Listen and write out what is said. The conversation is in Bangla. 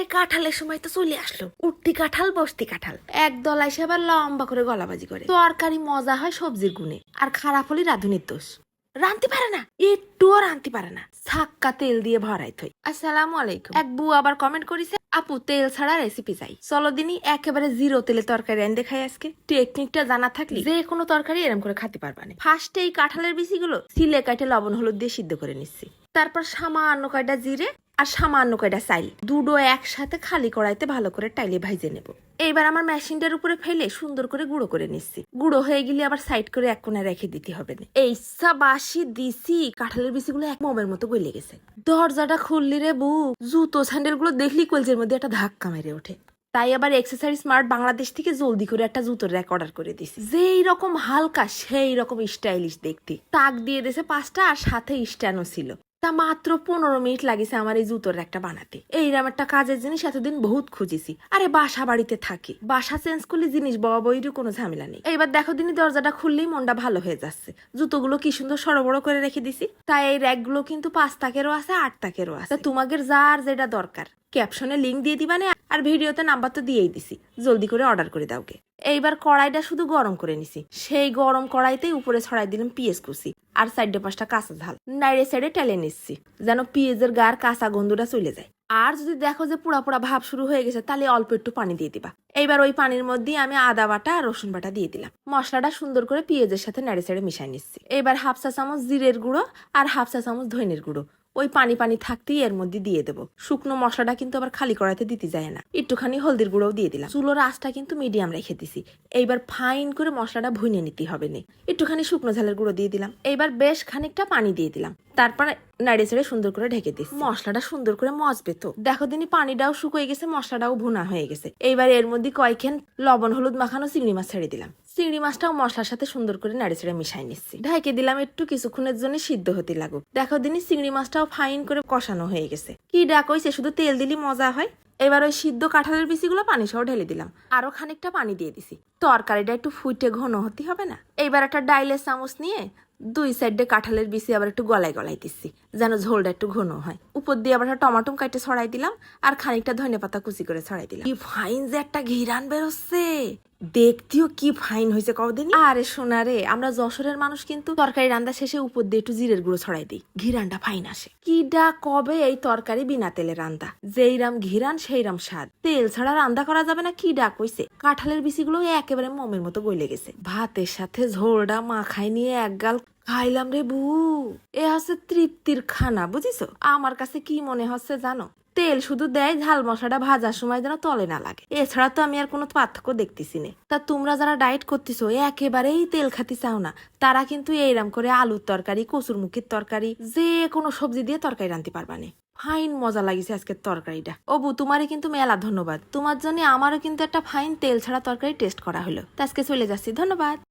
আরে কাঁঠালের সময় তো চলে আসলো। উঠতি কাঁঠাল, বসতি কাঁঠাল। এক দলাই সে আবার লম্বা করে গলাবাজি করে। তরকারি মজা হয় সবজির গুণে। আর খারাপ হলে রাঁধুনির দোষ। রাঁধতে পারে না। একটুও রাঁধতে পারে না। ছাক্কা তেল দিয়ে ভরাই থই আসসালামু আলাইকুম। এক বউ আবার কমেন্ট করিছে, আপু, তেল ছাড়া রেসিপি চাই। চলো দিনই একেবারে জিরো তেলে তরকারি রান্ধে খাই আজকে। টেকনিকটা জানা থাকলে যে কোনো তরকারি এরম করে খেতে পারবা না। ফার্স্টে এই কাঁঠালের বিচিগুলো সিলে কাটে লবণ, হলুদ দিয়ে সিদ্ধ করে নিচ্ছি। তারপর সামান্য কয়টা জিরে আর সামান্য কয়টা চাইল। দুটো একসাথে খালি কড়াইতে ভালো করে টাইলে ভাইজে নেব। এইবার আমার মেশিনটার উপরে ফেলে সুন্দর করে গুঁড়ো করে নিচ্ছি। গুঁড়ো হয়ে গেলে আবার সাইড করে এক কোণে রেখে দিতে হবে না। এই বাসি দিছি কাঁঠালের বিচিগুলো এক মোমের মতো গলে গেছে। দরজাটা খুললি রে বু জুতো স্যান্ডেলগুলো দেখলি কলজের মধ্যে একটা ধাক্কা মেরে ওঠে। তাই আবার এক্সেসারি স্মার্ট বাংলাদেশ থেকে জলদি করে একটা জুতোর র্যাক অর্ডার করে দিছি। যেই রকম হালকা, সেই রকম স্টাইলিশ দেখতে। তাক দিয়ে দিয়েছে পাঁচটা আর সাথে স্ট্যান্ডও ছিল। তা মাত্র পনেরো মিনিট লাগিছে আমার এই জুতোর একটা বানাতে। এইরকম একটা কাজের জিনিস এতদিন বহুত খুঁজেছি। আরে বাসা বাড়িতে থাকি। বাসা চেঞ্জ করলে জিনিস বাবা বইরও কোনো ঝামেলা নেই। এইবার দেখো দিনই দরজাটা খুললেই মনটা ভালো হয়ে যাচ্ছে। জুতোগুলো কি সুন্দর সরবড় করে রেখে দিছি। তাই এই র্যাকগুলো কিন্তু পাঁচ তাকেরও আছে, আট তাকেরও আছে। তোমাদের যার যেটা দরকার। ক্যাপশনে লিঙ্ক দিয়ে দিবানে আর ভিডিওতে নাম্বার তো দিয়েই দিছি। জলদি করে অর্ডার করে দাওকে এইবার কড়াইটা শুধু গরম করে নিছি। সেই গরম কড়াইতেই উপরে ছড়াই দিলাম পিএস কুচি আর সাইডে পাঁচটা কাঁচা ঝাল। নাইড়ে সাইডে টেলে নিচ্ছি, যেন পিঁয়াজের গার কাঁচা গন্ধটা চলে যায়। আর যদি দেখো যে পুরা পুরা ভাব শুরু হয়ে গেছে, তাহলে অল্প একটু পানি দিয়ে দিবা। এইবার ওই পানির মধ্যে আমি আদা বাটা আর রসুন বাটা দিয়ে দিলাম। মশলাটা সুন্দর করে পেঁয়াজের সাথে নাড়ে সাড়ে মিশাই নিচ্ছি। এবার হাফ চা চামচ জিরের গুঁড়ো আর হাফ চা চামচ ধইনের গুঁড়ো। ওই পানি পানি থাকতেই এর মধ্যে দিয়ে দেবো। শুকনো মশলাটা কিন্তু আবার খালি কড়াইতে দিতে যায় না। একটুখানি হলদির গুঁড়োও দিয়ে দিলাম। চুলোর আঁচটা কিন্তু মিডিয়াম রেখে দিছি। এইবার ফাইন করে মশলাটা ভুনে নিতে হবে নে। একটুখানি শুকনো ঝালের গুঁড়ো দিয়ে দিলাম। এইবার বেশ খানিকটা পানি দিয়ে দিলাম। তারপর নাড়িয়ে ছেড়ে সুন্দর করে ঢেকে দিচ্ছি। মশলাটা সুন্দর করে মজবে তো। দেখো দিনই পানিটাও শুকিয়ে গেছে, মশলাটাও ভুনা হয়ে গেছে। এইবার এর মধ্যে কয়েকখান লবণ, হলুদ মাখানো চিংড়ি মাছ ছেড়ে দিলাম। চিংড়ি মাছটাও মশলার সাথে সুন্দর করে নাড়ে ছেড়ে মিশাই নিচ্ছি। ঢাকে দিলাম একটু কিছুক্ষণের জন্য সিদ্ধ হতে লাগুক। দেখো দিনই চিংড়ি মাছটাও ফাইন করে কষানো হয়ে গেছে। কি ডাক হইছে, শুধু তেল দিলি মজা হয়? এবার ওই সিদ্ধ কাঁঠালের বিচিগুলো পানি সহ ঢেলে দিলাম। আরও খানিকটা পানি দিয়ে দিছি। তরকারিটা একটু ফুটে ঘন হতে হবে না? এইবার একটা ডাইলের চামচ নিয়ে দুই সাইডে কাঁঠালের বিচি আবার একটু গলায় গলায় দিচ্ছি, যেন ঝোলটা একটু ঘন হয়। উপর দিয়ে আবার টমাটম কাটে ছড়াই দিলাম আর খানিকটা ধনে পাতা কুচি করে ছড়াই দিলাম। কি ফাইন যে একটা ঘিরান বেরোচ্ছে! দেখতেও কি ফাইন হয়েছে কদিন আরে সোনা রে, আমরা যশোরের মানুষ কিন্তু তরকারি রান্না শেষে উপর দিয়ে একটু জিরের গুঁড়ো ছড়াই দিই। ঘিরানটা ফাইন আসে। কিডা কবে এই তরকারি বিনা তেলে রান্দা? যেই রাম ঘিরান সেই রাম স্বাদ। তেল ছাড়া রান্না করা যাবে না, কি ডাক হইছে কাঁঠালের বিচিগুলো একেবারে মমের মতো গইলে গেছে। ভাতের সাথে ঝোলটা মাখাই নিয়ে এক গাল খাইলাম রে বু এ হচ্ছে তৃপ্তির খানা, বুঝিছো? আমার কাছে কি মনে হচ্ছে জানো? তেল শুধু দেয়, ঝাল মশলাটা ভাজার সময় যেন তলে না লাগে। এছাড়া তো আমি আর কোনো পার্থক্য দেখতেছি না। তা তোমরা যারা ডায়েট করতেছো একেবারেই তেল খাতে চাও না। তারা কিন্তু এইরাম করে আলুর তরকারি, কচুর মুখির তরকারি, যে কোনো সবজি দিয়ে তরকারি রাঁধতে পারবা না। ফাইন মজা লাগিছে আজকের তরকারিটা। অবু, তোমারই কিন্তু মেলা ধন্যবাদ। তোমার জন্য আমারও কিন্তু একটা ফাইন তেল ছাড়া তরকারি টেস্ট করা হলো। তা আজকে চলে যাচ্ছি, ধন্যবাদ।